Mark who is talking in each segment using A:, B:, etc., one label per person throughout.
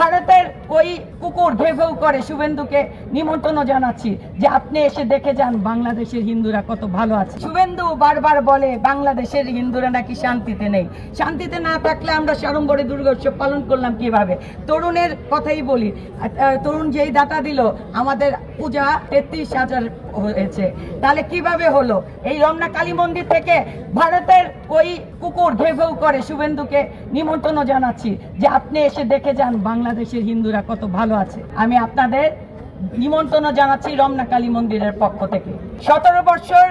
A: ভারতের ওই কুকুর ঘেউ করে শুভেন্দুকে নিমন্ত্রণ জানাচ্ছি যে আপনি এসে দেখে যান বাংলাদেশের হিন্দুরা কত ভালো আছে। শুভেন্দু বারবার বলে বাংলাদেশের হিন্দুরা নাকি শান্তিতে নেই। শান্তিতে না থাকলে আমরা সাড়ম্বরে দুর্গোৎসব পালন করলাম কীভাবে? তরুণের কথাই বলি। তরুণ যেই দাতা দিল, আমাদের পূজা তেত্রিশ হাজার হয়েছে। তাহলে কীভাবে হলো? এই রমনা কালী মন্দির থেকে ভারতের ওই কুকুর ঘেউ করে শুভেন্দুকে নিমন্ত্রণ জানাচ্ছি যে আপনি এসে দেখে যান বাংলাদেশের হিন্দুরা কত ভালো আছে। আমি আপনাদের নিমন্ত্রণ জানাচ্ছি রমনা কালী মন্দিরের পক্ষ থেকে। সতেরো বছর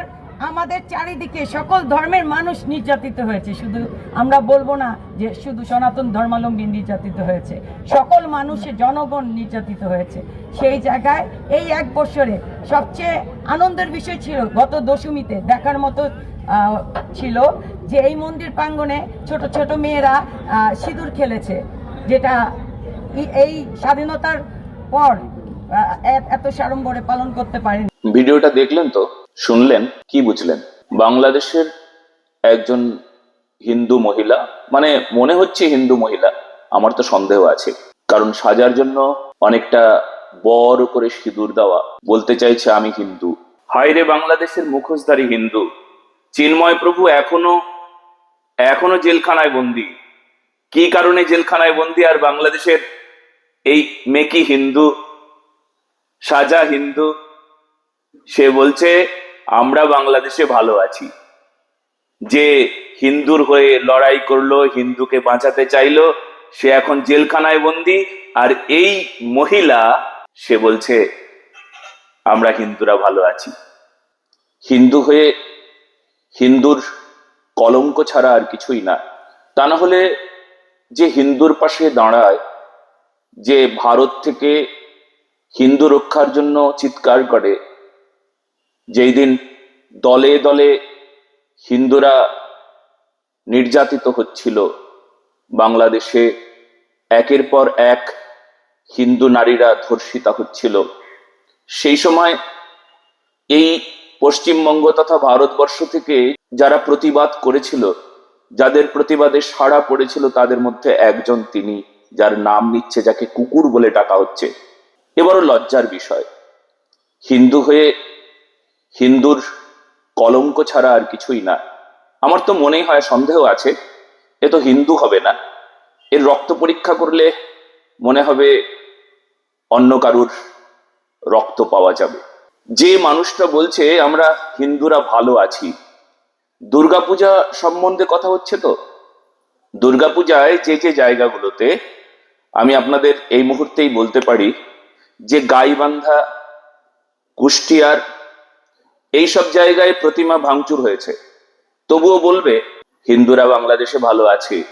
A: আমাদের চারিদিকে সকল ধর্মের মানুষ নির্যাতিত হয়েছে। শুধু আমরা বলব না যে শুধু সনাতন ধর্মালম্বী নির্যাতিত হয়েছে। সকল মানুষের জনগণ নির্যাতিত হয়েছে। সেই জায়গায় এই এক বছরে সবচেয়ে আনন্দের বিষয় ছিল গত দশমীতে দেখার মতো ছিল যে এই মন্দির প্রাঙ্গণে ছোট ছোট মেয়েরা সিঁদুর খেলেছে। যেটা এই স্বাধীনতার পর এত সাড়ম্বরে পালন করতে পারেনি।
B: ভিডিওটা দেখলেন তো? শুনলেন? কি বুঝলেন? বাংলাদেশের একজন হিন্দু মহিলা মানে মনে হচ্ছে হিন্দু মহিলা, আমার তো সন্দেহ আছে। কারণ সাজার জন্য অনেকটা বড় করে সিঁদুর দেওয়া, বলতে চাইছে আমি হিন্দু। হায় রে বাংলাদেশের মুখোশধারী হিন্দু, চিন্ময় প্রভু এখনও এখনও জেলখানায় বন্দি। কি কারণে জেলখানায় বন্দি আর বাংলাদেশের এই মেকি হিন্দু, সাজা হিন্দু? সে বলছে, আমরা বাংলাদেশে ভালো আছি। যে হিন্দুর হয়ে লড়াই করল, হিন্দুকে বাঁচাতে চাইলো, সে এখন জেলখানায় বন্দি। আর এই মহিলা, সে বলছে, আমরা হিন্দুরা ভালো আছি। হিন্দু হয়ে হিন্দুর কলঙ্ক ছাড়া আর কিছুই না। তা না হলে যে হিন্দুর পাশে দাঁড়ায়, যে ভারত থেকে হিন্দু রক্ষার জন্য চিৎকার করে যেই দিন দলে দলে হিন্দুরা নির্যাতিত হচ্ছিল, বাংলাদেশে একের পর এক হিন্দু নারীরা ধর্ষিতা হচ্ছিল। সেই সময় এই পশ্চিমবঙ্গ তথা ভারতবর্ষ থেকে যারা প্রতিবাদ করেছিল, যাদের প্রতিবাদে সাড়া পড়েছিল, তাদের মধ্যে একজন তিনি, যার নাম নিচ্ছে যাকে কুকুর বলে ডাকা হচ্ছে। এবারও লজ্জার বিষয়। হিন্দু হয়ে হিন্দুর কলঙ্ক ছাড়া আর কিছুই না। আমার তো মনেই হয় সন্দেহ আছে, এ তো হিন্দু হবে না। এর রক্ত পরীক্ষা করলে মনে হবে অন্য কারুর রক্ত পাওয়া যাবে। যে মানুষটা বলছে, আমরা হিন্দুরা ভালো আছি। দুর্গাপূজা সম্বন্ধে কথা হচ্ছে তো? দুর্গাপূজায় যে যে জায়গাগুলোতে আমি আপনাদের এই মুহূর্তেই বলতে পারি, যে গাইবান্ধা, কুষ্টিয়ার এইসব জায়গায় প্রতিমা ভাঙচুর হয়েছে। তবুও বলবে, হিন্দুরা বাংলাদেশে ভালো আছে।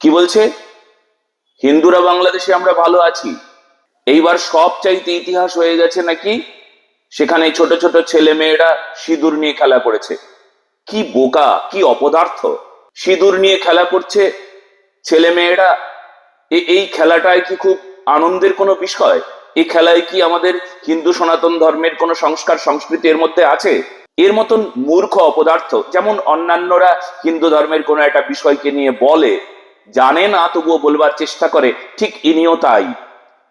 B: কি বলছে? হিন্দুরা বাংলাদেশে আমরা ভালো আছি। এইবার সব চাইতে ইতিহাস হয়ে গেছে নাকি? সেখানে ছোট ছোট ছেলে মেয়েরা সিঁদুর নিয়ে খেলা করেছে। কি বোকা, কি অপদার্থ! সিঁদুর নিয়ে খেলা করছে ছেলে মেয়েরা এই খেলাটায় কি খুব আনন্দের কোনো বিষয়? এই খেলায় কি আমাদের হিন্দু সনাতন ধর্মের কোনো সংস্কার সংস্কৃতি এর মধ্যে আছে? এর মতন মূর্খ অপদার্থ, যেমন অন্যান্যরা হিন্দু ধর্মের কোনো একটা বিষয়কে নিয়ে বলে, জানে না, তবুও বলবার চেষ্টা করে, ঠিক ইনিও তাই।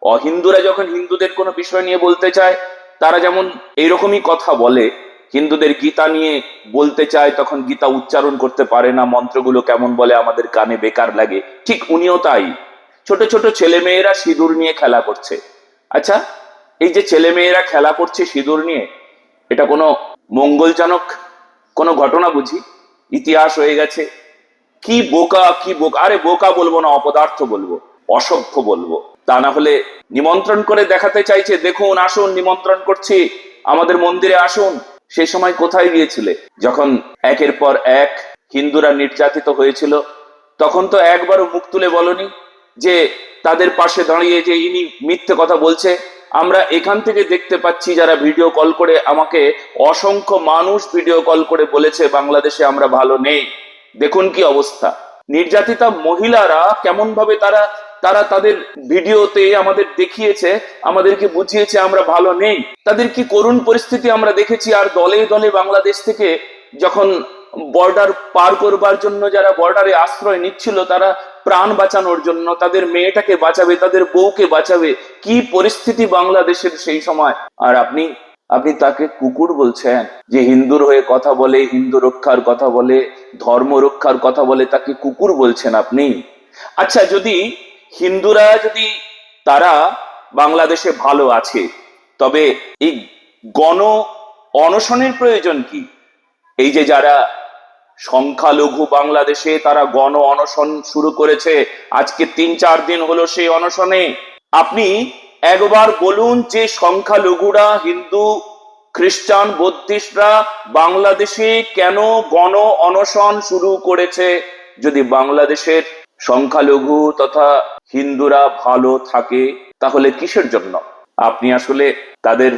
B: অহিন্দুরা যখন হিন্দুদের কোনো বিষয় নিয়ে বলতে চায়, তারা যেমন এইরকমই কথা বলে, হিন্দুদের গীতা নিয়ে বলতে চায়, তখন গীতা উচ্চারণ করতে পারে না, মন্ত্রগুলো কেমন বলে, আমাদের কানে বেকার লাগে, ঠিক উনিও তাই। ছোট ছোট ছেলে মেয়েরা সিঁদুর নিয়ে খেলা করছে। আচ্ছা এই যে ছেলে মেয়েরা খেলা করছে সিঁদুর নিয়ে, এটা কোনো মঙ্গলজনক কোনো ঘটনা বুঝি? ইতিহাস হয়ে গেছে। কি বোকা কি বোকা, আরে বোকা বলব না, অপদার্থ বলব, অসভ্য বলব। তা না হলে নিমন্ত্রণ করে দেখাতে চাইছে, দেখুন, আসুন, নিমন্ত্রণ করছি, আমাদের মন্দিরে আসুন। সে সময় কোথায় গিয়েছিলে? যখন একের পর এক হিন্দুরা নির্যাতিত হয়েছিল, তখন তো একবারও মুখ তুলে বলনি যে তাদের পাশে দাঁড়িয়ে যে ইনি মিথ্যে কথা বলছে, আমরা এখান থেকে দেখতে পাচ্ছি যারা ভিডিও কল করে আমাকে, অসংখ্য মানুষ ভিডিও কল করে বলেছে, বাংলাদেশে আমরা ভালো নেই। দেখুন কি অবস্থা। নির্যাতিতা মহিলারা কেমন ভাবে তারা তারা তাদের ভিডিওতে আমাদের দেখিয়েছে, আমাদেরকে বুঝিয়েছে আমরা ভালো নেই। তাদের কি করুণ পরিস্থিতি আমরা দেখেছি? আর দলে দলে বাংলাদেশ থেকে যখন বর্ডার পার করবার জন্য যারা বর্ডারে আশ্রয় নিচ্ছিল, তারা প্রাণ বাঁচানোর জন্য তাদের মেয়েটাকে বাঁচাবে, তাদের বউকে বাঁচাবে। কি পরিস্থিতি বাংলাদেশের সেই সময়? আর আপনি আপনি তাকে কুকুর বলছেন, যে হিন্দুর হয়ে কথা বলে, হিন্দু রক্ষার কথা বলে, ধর্ম রক্ষার কথা বলে তাকে কুকুর বলছেন আপনি? আচ্ছা যদি হিন্দুরা, যদি তারা বাংলাদেশে ভালো আছে, তবে এই গণ অনশনের প্রয়োজন কি? এই যে যারা সংখ্যালঘু বাংলাদেশে তারা গণ অনশন শুরু করেছে। আজকে তিন চার দিন হলো সেই অনশনে। আপনি একবার বলুন যে সংখ্যালঘুরা, হিন্দু, খ্রিস্টান, বৌদ্ধিস্টরা বাংলাদেশে কেন গণ অনশন শুরু করেছে? যদি বাংলাদেশের সংখ্যালঘু তথা হিন্দুরা ভালো থাকে, তাহলে কিসের জন্য? আপনি আসলে তাদের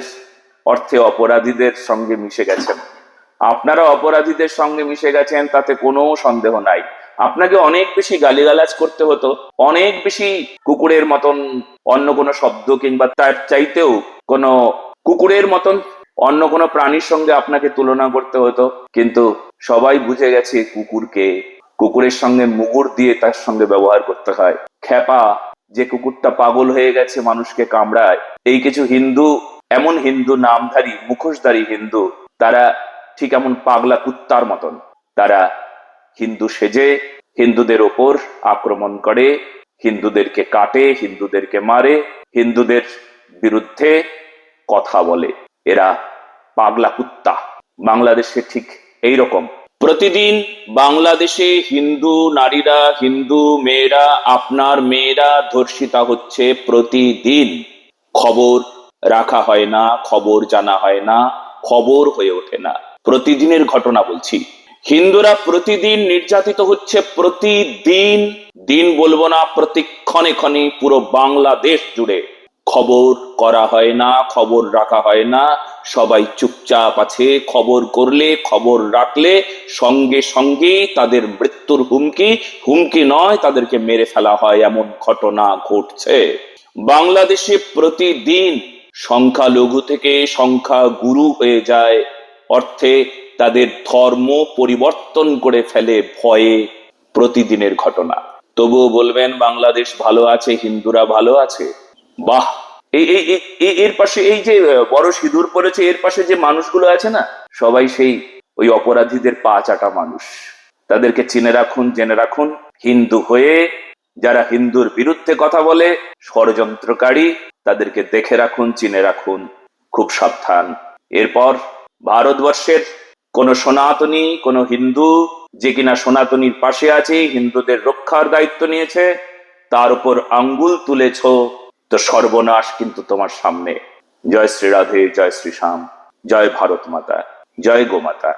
B: অর্থে অপরাধীদের সঙ্গে মিশে গেছেন। আপনারা অপরাধীদের সঙ্গে মিশে গেছেন, তাতে কোনো সন্দেহ নাই। আপনাকে অনেক বেশি গালিগালাজ করতে হতো, অনেক বেশি কুকুরের মতন অন্য কোনো শব্দ কিংবা তার চাইতেও কোনো কুকুরের মতন অন্য কোনো প্রাণীর সঙ্গে আপনাকে তুলনা করতে হতো। কিন্তু সবাই বুঝে গেছে কুকুরকে, কুকুরের সঙ্গে মুগুর দিয়ে তার সঙ্গে ব্যবহার করতে হয়। খ্যাপা, যে কুকুরটা পাগল হয়ে গেছে মানুষকে কামড়ায়, এই কিছু হিন্দু, এমন হিন্দু নামধারী, মুখোশধারী হিন্দু, তারা ঠিক এমন পাগলা কুত্তার মতন। তারা হিন্দু সেজে, হিন্দুদের ওপর আক্রমণ করে, হিন্দুদেরকে কাটে, হিন্দুদেরকে মারে, হিন্দুদের বিরুদ্ধে কথা বলে। এরা পাগলা কুত্তা। বাংলাদেশে ঠিক এই রকম প্রতিদিন বাংলাদেশে হিন্দু নারীরা, হিন্দু মেয়েরা, আপনার মেয়েরা ধর্ষিতা হচ্ছে প্রতিদিন। খবর রাখা হয় না, খবর জানা হয় না, খবর হয়ে ওঠে না। প্রতিদিনের ঘটনা বলছি। হিন্দুরা প্রতিদিন নির্যাতিত হচ্ছে প্রতিদিন। দিন বলব না প্রতি ক্ষণে ক্ষণে পুরো বাংলাদেশ জুড়ে। খবর করা হয় না, খবর রাখা হয় না। সবাই চুপচাপ আছে, খবর করলে, খবর রাখলে সঙ্গে সঙ্গে তাদের মৃত্যুর হুমকি। হুমকি নয়, তাদেরকে মেরে ফেলা হয়, এমন ঘটনা ঘটছে। বাংলাদেশে প্রতিদিন সংখ্যালঘু থেকে সংখ্যা গুরু হয়ে যায়। অর্থে তাদের ধর্ম পরিবর্তন করে ফেলে ভয়ে প্রতিদিনের ঘটনা। তবুও বলবেন, বাংলাদেশ ভালো আছে, হিন্দুরা ভালো আছে? বাহ! এই এর পাশে এই যে বড় সিঁদুর পড়েছে এর পাশে যে মানুষগুলো আছে না, সবাই সেই ওই অপরাধীদের পা চাটা মানুষ। তাদেরকে চিনে রাখুন, জেনে রাখুন, হিন্দু হয়ে যারা হিন্দুর বিরুদ্ধে কথা বলে, ষড়যন্ত্রকারী, তাদেরকে দেখে রাখুন, চিনে রাখুন, খুব সাবধান। এরপর ভারতবর্ষের কোন সনাতনী, কোন হিন্দু যে কিনা সনাতনীর পাশে আছে, হিন্দুদের রক্ষার দায়িত্ব নিয়েছে, তার উপর আঙ্গুল তুলেছ তো সর্বনাশ কিন্তু তোমার সামনে। জয় শ্রী রাধে, জয় শ্রী শ্যাম, জয় ভারত মাতা, জয় গোমাতা